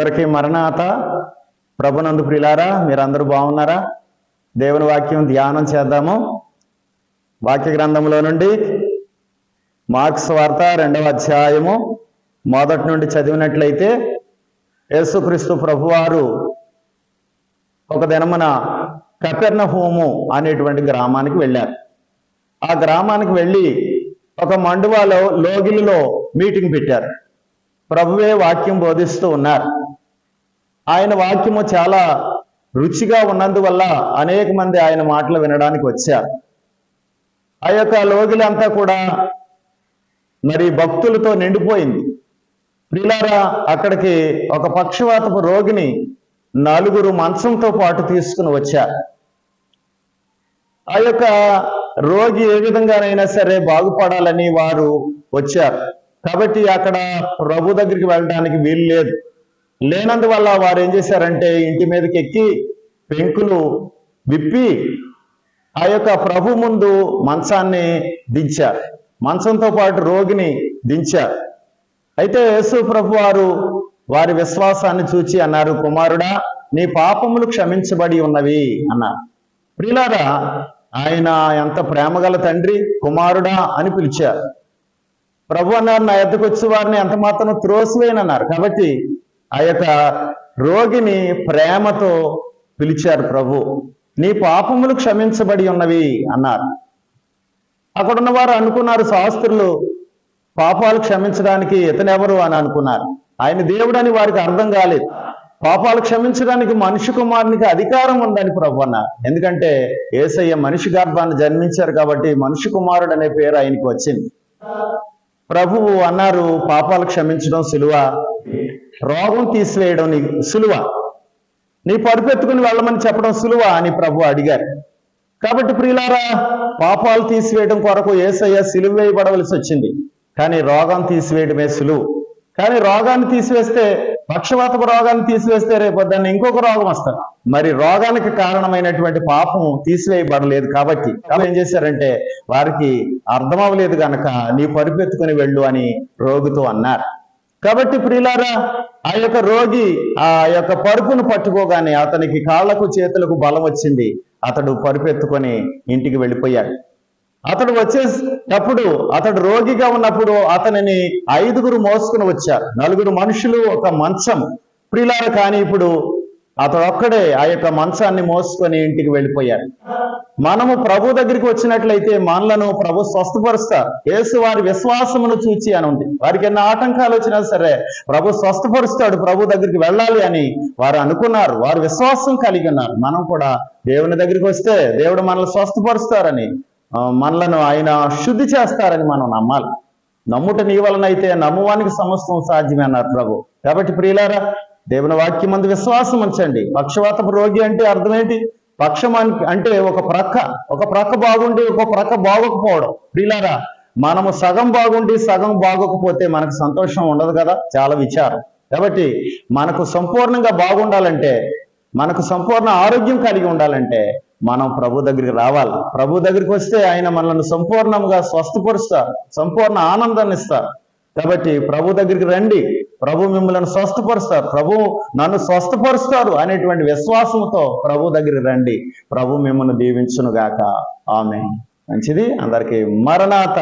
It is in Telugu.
అందరికీ మరణాత? ప్రభునందు ప్రిలారా మీరందరూ బాగున్నారా? దేవుని వాక్యం ధ్యానం చేద్దాము. వాక్య గ్రంథంలో నుండి మార్క్స్ వార్త రెండవ అధ్యాయము మొదటి నుండి చదివినట్లయితే యేసుక్రీస్తు ప్రభువారు ఒక దినమున కపెర్ణ హోము అనేటువంటి గ్రామానికి వెళ్ళారు. ఆ గ్రామానికి వెళ్ళి ఒక మండువాలో లోగిలిలో మీటింగ్ పెట్టారు. ప్రభువే వాక్యం బోధిస్తూ ఉన్నారు. ఆయన వాక్యము చాలా రుచిగా ఉన్నందువల్ల అనేక మంది ఆయన మాటలు వినడానికి వచ్చారు. ఆ యొక్క లోగిలంతా కూడా మరి భక్తులతో నిండిపోయింది. ప్రిలారా అక్కడికి ఒక పక్షవాతపు రోగిని నలుగురు మంచంతో పాటు తీసుకుని వచ్చారు. ఆ యొక్క రోగి ఏ విధంగానైనా సరే బాగుపడాలని వారు వచ్చారు. కాబట్టి అక్కడ ప్రభు దగ్గరికి వెళ్ళడానికి వీలు లేదు. లేనందువల్ల వారు ఏం చేశారంటే ఇంటి మీదకి ఎక్కి పెంకులు విప్పి ఆ యొక్క ప్రభు ముందు మంచాన్ని దించారు. మంచంతో పాటు రోగిని దించారు. అయితే యేసు ప్రభు వారు వారి విశ్వాసాన్ని చూచి అన్నారు కుమారుడా నీ పాపములు క్షమించబడి ఉన్నవి అన్నారు. ప్రిలారా ఆయన ఎంత ప్రేమగల తండ్రి కుమారుడా అని పిలిచారు. ప్రభు అన్నారు నా ఎద్దకు వచ్చి వారిని ఎంత మాత్రం త్రోసివేయనన్నారు. కాబట్టి ఆ యొక్క రోగిని ప్రేమతో పిలిచారు ప్రభు నీ పాపములు క్షమించబడి ఉన్నవి అన్నారు. అక్కడున్న వారు అనుకున్నారు శాస్త్రులు పాపాలు క్షమించడానికి ఇతనెవరు? అని అనుకున్నారు. ఆయన దేవుడని వారికి అర్థం కాలేదు. పాపాలు క్షమించడానికి మనిషి కుమారునికి అధికారం ఉందని ప్రభు అన్నారు. ఎందుకంటే ఏసయ్య మనిషి గర్భాన్ని జన్మించారు కాబట్టి మనిషి కుమారుడు అనే పేరు ఆయనకి వచ్చింది. ప్రభువు అన్నారు పాపాలు క్షమించడం సులువ? రోగం తీసివేయడం నీ సులువ? నీ పరుపెత్తుకుని వెళ్ళమని చెప్పడం సులువ అని ప్రభు అడిగారు. కాబట్టి ప్రియులారా పాపాలు తీసివేయడం కొరకు ఏసయ్య సిలువ వేయబడవలసి వచ్చింది. కానీ రోగం తీసివేయడమే సులువు. కానీ రోగాన్ని తీసివేస్తే పక్షవాతపు రోగాన్ని తీసివేస్తే రేపు దాన్ని ఇంకొక రోగం వస్తుంది. మరి రోగానికి కారణమైనటువంటి పాపం తీసివేయబడలేదు కాబట్టి. కాబట్టి ఏం చేశారంటే వారికి అర్థం అవ్వలేదు గనక నీ పరిపెత్తుకుని వెళ్ళు అని రోగితో అన్నారు. కాబట్టి ప్రియులారా ఆ యొక్క రోగి ఆ యొక్క పరుపును పట్టుకోగానే అతనికి కాళ్ళకు చేతులకు బలం వచ్చింది. అతడు పరుపెత్తుకొని ఇంటికి వెళ్ళిపోయాడు. అతడు వచ్చేటప్పుడు అతడు రోగిగా ఉన్నప్పుడు అతనిని ఐదుగురు మోసుకుని వచ్చారు. నలుగురు మనుషులు ఒక మంచం. ప్రిలార కానీ ఇప్పుడు అతడు ఒక్కడే ఆ యొక్క మంచాన్ని మోసుకొని ఇంటికి వెళ్ళిపోయారు మనము ప్రభు దగ్గరికి వచ్చినట్లయితే మనలను ప్రభు స్వస్థపరుస్తారు. యేసు వారి విశ్వాసమును చూచి అని ఉంది. వారికి ఎన్ని ఆటంకాలు వచ్చినా సరే ప్రభు స్వస్థపరుస్తాడు ప్రభు దగ్గరికి వెళ్ళాలి అని వారు అనుకున్నారు. వారు విశ్వాసం కలిగి ఉన్నారు. మనం కూడా దేవుని దగ్గరికి వస్తే దేవుడు మనల్ని స్వస్థపరుస్తారని మనలను ఆయన శుద్ధి చేస్తారని మనం నమ్మాలి. నమ్ముట నీ వలనైతే నమ్మువానికి సమస్తం సాధ్యమే అన్నారు ప్రభు. కాబట్టి ప్రియులారా దేవుని వాక్యం మందు విశ్వాసం ఉంచండి. పక్షవాతపు రోగి అంటే అర్థం ఏంటి పక్షం అంటే ఒక ప్రక్క. ఒక ప్రక్క బాగుండి ఒక ప్రక్క బాగోకపోవడం. ప్రియులారా మనము సగం బాగుండి సగం బాగోకపోతే మనకు సంతోషం ఉండదు కదా? చాలా విచారం. కాబట్టి మనకు సంపూర్ణంగా బాగుండాలంటే మనకు సంపూర్ణ ఆరోగ్యం కలిగి ఉండాలంటే మనం ప్రభు దగ్గరికి రావాలి. ప్రభు దగ్గరికి వస్తే ఆయన మనల్ని సంపూర్ణంగా స్వస్థపరుస్తారు సంపూర్ణ ఆనందాన్ని ఇస్తారు కాబట్టి ప్రభు దగ్గరికి రండి. ప్రభు మిమ్మల్ని స్వస్థపరుస్తారు ప్రభు నన్ను స్వస్థపరుస్తారు అనేటువంటి విశ్వాసంతో ప్రభు దగ్గరికి రండి. ప్రభు మిమ్మల్ని దీవించునుగాక. ఆమె మంచిది? అందరికీ మరణాత